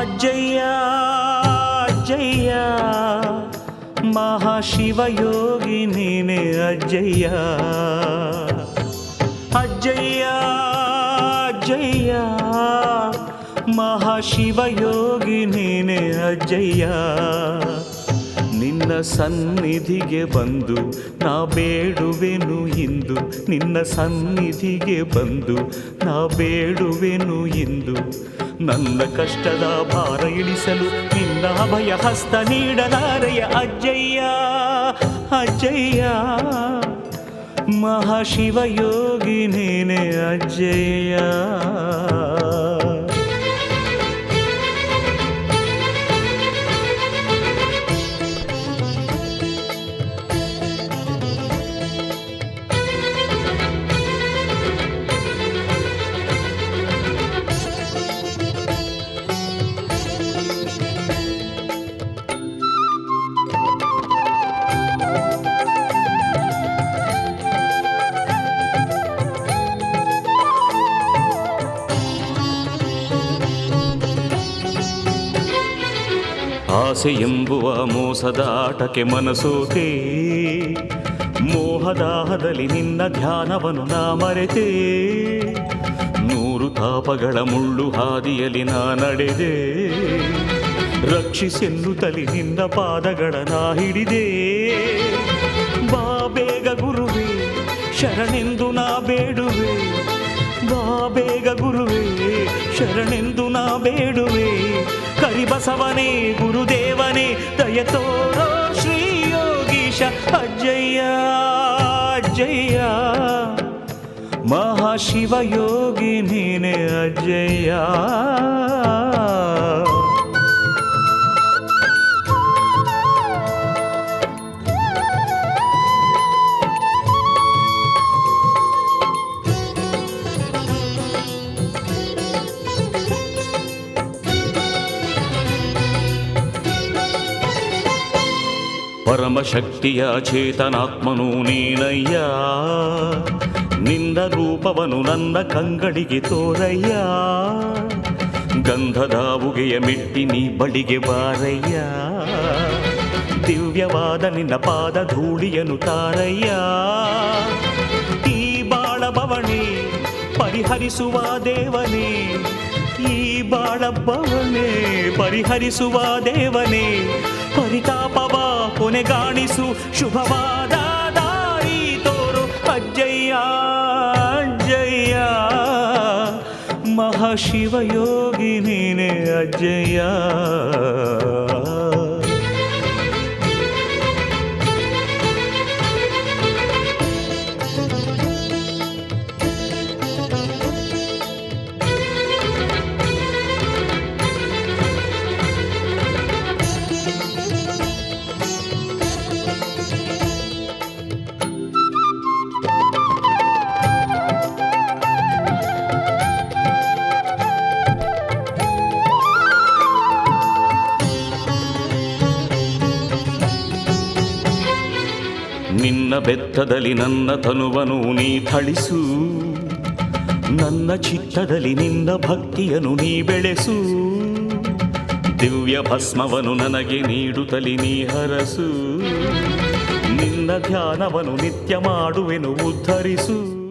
ಅಜ್ಜಯ್ಯ ಅಜ್ಜಯ್ಯ ಮಹಾಶಿವಯೋಗಿ ನೀನೆ ಅಜ್ಜಯ್ಯ ಅಜ್ಜಯ್ಯ ಅಜ್ಜಯ್ಯ ಮಹಾಶಿವಯೋಗಿ ನೀನೆ ಅಜ್ಜಯ್ಯ ನಿನ್ನ ಸನ್ನಿಧಿಗೆ ಬಂದು ನಾ ಬೇಡುವೆನು ಇಂದು. ನಿನ್ನ ಸನ್ನಿಧಿಗೆ ಬಂದು ನಾ ಬೇಡುವೆನು ಇಂದು. ನನ್ನ ಕಷ್ಟದ ಭಾರ ಇಳಿಸಲು ನಿನ್ನ ಅಭಯ ಹಸ್ತ ನೀಡಲಾರೆಯ ಅಜ್ಜಯ್ಯ. ಅಜ್ಜಯ್ಯ ಮಹಾಶಿವಯೋಗಿ ನೀನೆ ಅಜ್ಜಯ್ಯ. ಆಸೆ ಎಂಬುವ ಮೋಸದ ಆಟಕ್ಕೆ ಮನಸೋತೆ ಮೋಹದಾಹದಲ್ಲಿ ನಿನ್ನ ಧ್ಯಾನವನ್ನು ನಾ ಮರೆತೆ. ನೂರು ತಾಪಗಳ ಮುಳ್ಳು ಹಾದಿಯಲ್ಲಿ ನಾ ನಡೆದೆ. ರಕ್ಷಿಸೆನ್ನುತ್ತಲಿ ನಿನ್ನ ಪಾದಗಳ ನಾ ಹಿಡಿದೆ. ಬಾ ಬೇಗ ಗುರುವೇ, ಶರಣೆಂದು ನಾ ಬೇಡುವೆ. ಬಾ ಬೇಗ ಗುರುವೇ, ಶರಣೆಂದು ನಾ ಬೇಡುವೆ. ಕರಿಬಸವನೇ ಗುರುದೇವನೇ ದಯ ತೋರೋ ಶ್ರೀ ಯೋಗೀಶ ಅಜ್ಜಯ್ಯ ಅಜ್ಜಯ್ಯ ಮಹಾಶಿವಯೋಗಿ ನೀನೆ ಅಜ್ಜಯ್ಯ ಪರಮಶಕ್ತಿಯ ಚೇತನಾತ್ಮನು ನೀನಯ್ಯ ನಿನ್ನ ರೂಪವನು ನನ್ನ ಕಂಗಳಿಗೆ ತೋರಯ್ಯ ಗಂಧದ ಉಗೆಯ ಮೆಟ್ಟಿ ನೀ ಬಳಿಗೆ ಬಾರಯ್ಯ ದಿವ್ಯವಾದ ನಿನ್ನ ಪಾದ ಧೂಳಿಯನು ತಾರಯ್ಯ ಈ ಬಾಳ ಬವಣೆ ಪರಿಹರಿಸುವ ದೇವನೇ ಈ ಬಾಳಬ್ಬವನೇ ಪರಿಹರಿಸುವ ದೇವನೇ ಪರಿತಾಪವ ಕೊನೆಗಾಣಿಸು ಶುಭವಾದ ದಾರಿ ತೋರು ಅಜ್ಜಯ್ಯ ಅಜ್ಜಯ್ಯ. ಮಹಾಶಿವಯೋಗಿ ನೀನೆ ಅಜ್ಜಯ್ಯ. ನಿನ್ನ ಬೆತ್ತದಲ್ಲಿ ನನ್ನ ತನುವನು ನೀ ಥಳಿಸು. ನನ್ನ ಚಿತ್ತದಲ್ಲಿ ನಿನ್ನ ಭಕ್ತಿಯನ್ನು ನೀ ಬೆಳೆಸು. ದಿವ್ಯ ಭಸ್ಮವನು ನನಗೆ ನೀಡುತ್ತಲಿ ನೀ ಹರಸು. ನಿನ್ನ ಧ್ಯಾನವನು ನಿತ್ಯ ಮಾಡುವೆನು ಉದ್ಧರಿಸು.